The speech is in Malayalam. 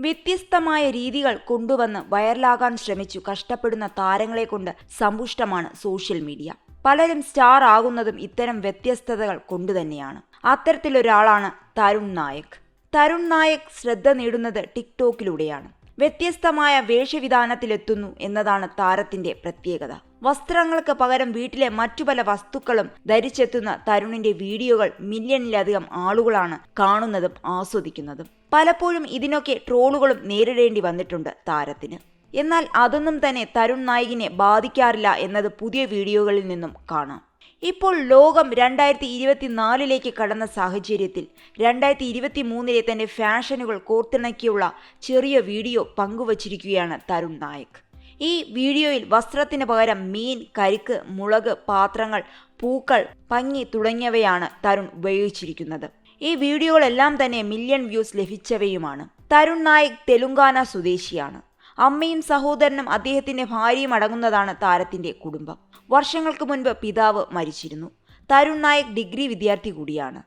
വ്യത്യസ്തമായ രീതികൾ കൊണ്ടുവന്ന് വൈറലാകാൻ ശ്രമിച്ചു. കഷ്ടപ്പെടുന്ന താരങ്ങളെ കൊണ്ട് സമ്പുഷ്ടമാണ് സോഷ്യൽ മീഡിയ. പലരും സ്റ്റാർ ആകുന്നതും ഇത്തരം വ്യത്യസ്തതകൾ കൊണ്ടുതന്നെയാണ് അത്തരത്തിലൊരാളാണ് തരുൺ നായക്. തരുൺ നായക് ശ്രദ്ധ നേടുന്നത് ടിക്ടോക്കിലൂടെയാണ്. വ്യത്യസ്തമായ വേഷവിധാനത്തിലെത്തുന്നു എന്നതാണ് താരത്തിന്റെ പ്രത്യേകത. വസ്ത്രങ്ങൾക്ക് പകരം വീട്ടിലെ മറ്റു പല വസ്തുക്കളും ധരിച്ചെത്തുന്ന തരുണിന്റെ വീഡിയോകൾ മില്യണിലധികം ആളുകളാണ് കാണുന്നതും ആസ്വദിക്കുന്നതും. പലപ്പോഴും ഇതിനൊക്കെ ട്രോളുകളും നേരിടേണ്ടി വന്നിട്ടുണ്ട് താരത്തിന്. എന്നാൽ അതൊന്നും തന്നെ തരുൺ നായികിനെ ബാധിക്കാറില്ല എന്നത് പുതിയ വീഡിയോകളിൽ നിന്നും കാണാം. ഇപ്പോൾ ലോകം രണ്ടായിരത്തി ഇരുപത്തിനാലിലേക്ക് കടന്ന സാഹചര്യത്തിൽ രണ്ടായിരത്തി ഇരുപത്തി മൂന്നിലെ തന്നെ ഫാഷനുകൾ കോർത്തിണക്കിയുള്ള ചെറിയ വീഡിയോ പങ്കുവച്ചിരിക്കുകയാണ് തരുൺ നായക്. ഈ വീഡിയോയിൽ വസ്ത്രത്തിന് പകരം മീൻ കരിക്ക് മുളക് പാത്രങ്ങൾ പൂക്കൾ പഞ്ഞി തുടങ്ങിയവയാണ് തരുൺ ഉപയോഗിച്ചിരിക്കുന്നത്. ഈ വീഡിയോകളെല്ലാം തന്നെ മില്യൺ വ്യൂസ് ലഭിച്ചവയുമാണ്. തരുൺ നായക് തെലുങ്കാന സ്വദേശിയാണ്. അമ്മയും സഹോദരനും അദ്ദേഹത്തിന്റെ ഭാര്യയും അടങ്ങുന്നതാണ് താരത്തിന്റെ കുടുംബം. വർഷങ്ങൾക്ക് മുൻപ് പിതാവ് മരിച്ചിരുന്നു. തരുൺ നായക് ഡിഗ്രി വിദ്യാർത്ഥി കൂടിയാണ്.